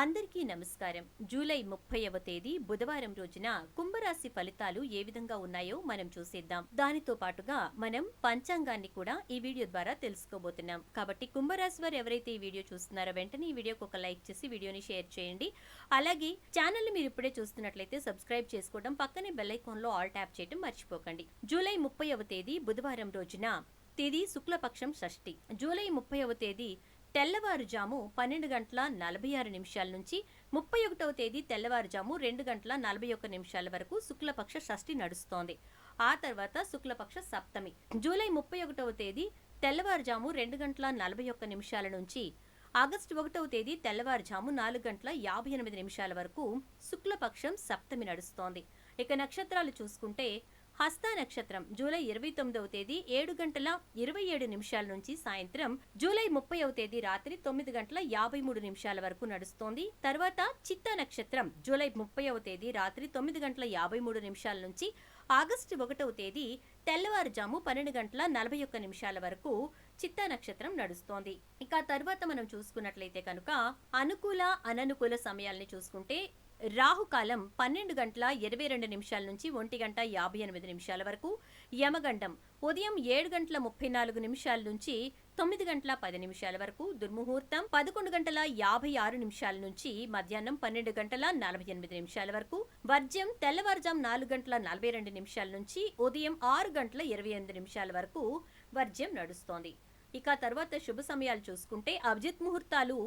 అందరికీ నమస్కారం. జూలై ముప్పైవ తేదీ బుధవారం రోజున కుంభరాశి ఫలితాలు ఏ విధంగా ఉన్నాయో మనం చూసేద్దాం. దానితో పాటుగా మనం పంచాంగాన్ని కూడా ఈ వీడియో ద్వారా తెలుసుకోబోతున్నాం. కాబట్టి కుంభరాశి వారు ఎవరైతే ఈ వీడియో చూస్తున్నారో వెంటనే ఈ వీడియోకి ఒక లైక్ చేసి వీడియోని షేర్ చేయండి. అలాగే ఛానల్ మీరు ఇప్పుడే చూస్తున్నట్లయితే సబ్స్క్రైబ్ చేసుకోవడం పక్కనే బెల్ ఐకాన్లో ఆల్ ట్యాప్ చేయడం మర్చిపోకండి. జూలై ముప్పైవ తేదీ బుధవారం రోజున తేదీ శుక్లపక్షం షష్ఠి. జూలై ముప్పైవ తేదీ తెల్లవారుజాము పన్నెండు గంటల నలభై ఆరు నిమిషాల నుంచి ముప్పై ఒకటవ తేదీ తెల్లవారుజాము రెండు గంటల నలభై ఒక్క నిమిషాల వరకు శుక్లపక్ష షష్ఠి నడుస్తోంది. ఆ తర్వాత శుక్లపక్ష సప్తమి. జూలై ముప్పై ఒకటవ తేదీ తెల్లవారుజాము రెండు గంటల నలభై ఒక్క నిమిషాల నుంచి ఆగస్టు ఒకటవ తేదీ తెల్లవారుజాము నాలుగు గంటల యాభై ఎనిమిది నిమిషాల వరకు శుక్లపక్షం సప్తమి నడుస్తోంది. ఇక నక్షత్రాలు చూసుకుంటే హస్త నక్షత్రం జూలై ఇరవై తొమ్మిదవ తేదీ ఏడు గంటల ఇరవై ఏడు నిమిషాల నుంచి సాయంత్రం జూలై ముప్పైవ తేదీ రాత్రి తొమ్మిది గంటల యాభై మూడు నిమిషాల వరకు నడుస్తోంది. తర్వాత చిత్త నక్షత్రం జూలై ముప్పైవ తేదీ రాత్రి తొమ్మిది గంటల యాభై మూడు నిమిషాల నుంచి ఆగస్టు ఒకటవ తేదీ తెల్లవారుజాము పన్నెండు గంటల నలభై ఒక్క నిమిషాల వరకు చిత్తా నక్షత్రం నడుస్తోంది. ఇక తర్వాత మనం చూసుకున్నట్లయితే కనుక అనుకూల అననుకూల సమయాల్ని చూసుకుంటే రాహుకాలం పన్నెండు గంటల ఇరవై రెండు నిమిషాల నుంచి ఒంటి గంట యాభై ఎనిమిది నిమిషాల వరకు యమగండం ఉదయం ఏడు గంటల ముప్పై నాలుగు నిమిషాల నుంచి తొమ్మిది గంటల పది నిమిషాల వరకు దుర్ముహూర్తం పదకొండు గంటల యాభై ఆరు నిమిషాల నుంచి మధ్యాహ్నం పన్నెండు గంటల నలభై ఎనిమిది నిమిషాల వరకు వర్జ్యం తెల్లవారుజాం నాలుగు గంటల నలభై రెండు నిమిషాల నుంచి ఉదయం ఆరు గంటల ఇరవై ఎనిమిది నిమిషాల వరకు వర్జ్యం నడుస్తోంది. ఇక తర్వాత శుభ సమయాలు చూసుకుంటే అభిజిత్ ముహూర్తాలు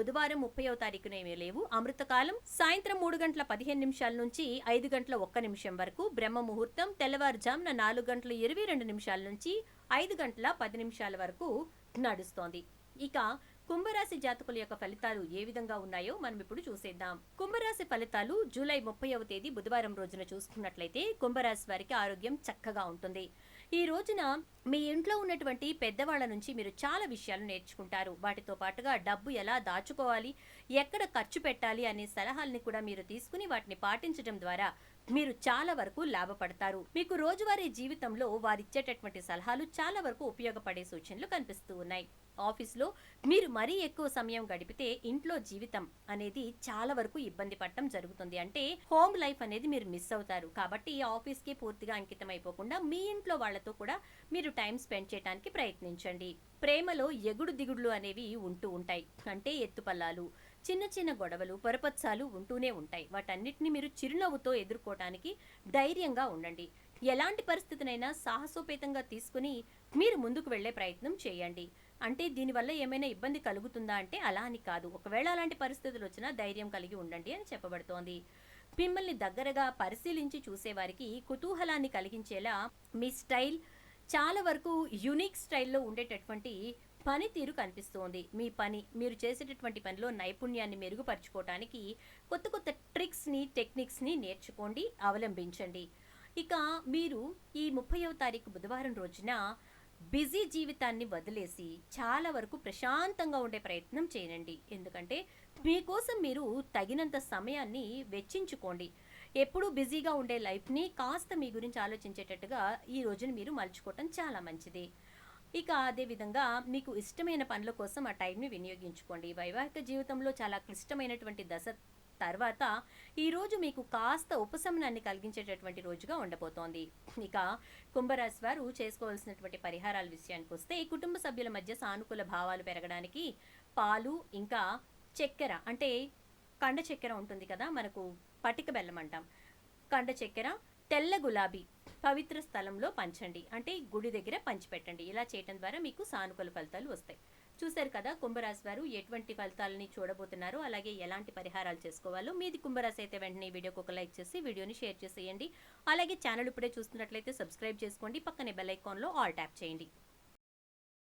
బుధవారం ముప్పైవ తారీఖున ఏమీ లేవు. అమృతకాలం సాయంత్రం మూడు గంటల పదిహేను నిమిషాల నుంచి ఐదు గంటల ఒక్క నిమిషం వరకు బ్రహ్మ ముహూర్తం తెల్లవారుజామున నాలుగు గంటల ఇరవై రెండు నిమిషాల నుంచి ఐదు గంటల పది నిమిషాల వరకు నడుస్తోంది. ఇక కుంభరాశి జాతకుల యొక్క ఫలితాలు ఏ విధంగా ఉన్నాయో మనం ఇప్పుడు చూసేద్దాం. కుంభరాశి ఫలితాలు జూలై ముప్పైవ తేదీ బుధవారం రోజున చూసుకున్నట్లయితే కుంభరాశి వారికి ఆరోగ్యం చక్కగా ఉంటుంది. ఈ రోజున మీ ఇంట్లో ఉన్నటువంటి పెద్దవాళ్ళ నుంచి మీరు చాలా విషయాలు నేర్చుకుంటారు. వాటితో పాటుగా డబ్బు ఎలా దాచుకోవాలి ఎక్కడ ఖర్చు పెట్టాలి అనే సలహాలని కూడా మీరు తీసుకుని వాటిని పాటించడం ద్వారా మీరు చాలా వరకు లాభపడతారు. మీకు రోజువారీ జీవితంలో వారిచ్చేటటువంటి సలహాలు చాలా వరకు ఉపయోగపడే సూచనలు కనిపిస్తూ ఉన్నాయి. ఆఫీస్లో మీరు మరీ ఎక్కువ సమయం గడిపితే ఇంట్లో జీవితం అనేది చాలా వరకు ఇబ్బంది పడటం జరుగుతుంది. అంటే హోమ్ లైఫ్ అనేది మీరు మిస్ అవుతారు. కాబట్టి ఆఫీస్కి పూర్తిగా అంకితం అయిపోకుండా మీ ఇంట్లో వాళ్ళతో కూడా మీరు టైం స్పెండ్ చేయడానికి ప్రయత్నించండి. ప్రేమలో ఎగుడు దిగుడులు అనేవి ఉంటూ ఉంటాయి. అంటే ఎత్తుపల్లాలు చిన్న చిన్న గొడవలు పొరపత్సాలు ఉంటూనే ఉంటాయి. వాటన్నిటిని మీరు చిరునవ్వుతో ఎదుర్కోవటానికి ధైర్యంగా ఉండండి. ఎలాంటి పరిస్థితినైనా సాహసోపేతంగా తీసుకుని మీరు ముందుకు వెళ్ళే ప్రయత్నం చేయండి. అంటే దీనివల్ల ఏమైనా ఇబ్బంది కలుగుతుందా అంటే అలా అని కాదు. ఒకవేళ అలాంటి పరిస్థితులు వచ్చినా ధైర్యం కలిగి ఉండండి అని చెప్పబడుతోంది. మిమ్మల్ని దగ్గరగా పరిశీలించి చూసేవారికి కుతూహలాన్ని కలిగించేలా మీ స్టైల్ చాలా వరకు యునిక్ స్టైల్లో ఉండేటటువంటి పనితీరు కనిపిస్తోంది. మీ పని మీరు చేసేటటువంటి పనిలో నైపుణ్యాన్ని మెరుగుపరచుకోవడానికి కొత్త కొత్త ట్రిక్స్ని టెక్నిక్స్ని నేర్చుకోండి అవలంబించండి. ఇక మీరు ఈ ముప్పైవ తారీఖు బుధవారం రోజున బిజీ జీవితాన్ని వదిలేసి చాలా వరకు ప్రశాంతంగా ఉండే ప్రయత్నం చేయండి. ఎందుకంటే మీకోసం మీరు తగినంత సమయాన్ని వెచ్చించుకోండి. ఎప్పుడూ బిజీగా ఉండే లైఫ్ని కాస్త మీ గురించి ఆలోచించేటట్టుగా ఈ రోజున మీరు మలుచుకోవటం చాలా మంచిది. ఇక అదేవిధంగా మీకు ఇష్టమైన పనుల కోసం ఆ టైంని వినియోగించుకోండి. వైవాహిక జీవితంలో చాలా క్లిష్టమైనటువంటి దశ తర్వాత ఈరోజు మీకు కాస్త ఉపశమనాన్ని కలిగించేటటువంటి రోజుగా ఉండబోతోంది. ఇక కుంభరాశి వారు చేసుకోవాల్సినటువంటి పరిహారాల విషయానికి వస్తే కుటుంబ సభ్యుల మధ్య సానుకూల భావాలు పెరగడానికి పాలు ఇంకా చక్కెర అంటే కండ చక్కెర ఉంటుంది కదా మనకు పటిక బెల్లం అంటాం. కండ చక్కెర తెల్ల గులాబీ పవిత్ర స్థలంలో పంచండి. అంటే గుడి దగ్గర పంచిపెట్టండి. ఇలా చేయటం ద్వారా మీకు సానుకూల ఫలితాలు వస్తాయి. చూశారు కదా కుంభరాశి వారు ఎటువంటి ఫలితాలని చూడబోతున్నారో అలాగే ఎలాంటి పరిహారాలు చేసుకోవాలో మీది కుంభరాశి అయితే వెంటనే వీడియోకి ఒక లైక్ చేసి వీడియోని షేర్ చేసేయండి. అలాగే ఛానల్ ఇప్పుడే చూస్తున్నట్లయితే సబ్స్క్రైబ్ చేసుకోండి. పక్కనే బెల్ ఐకాన్లో ఆల్ ట్యాప్ చేయండి.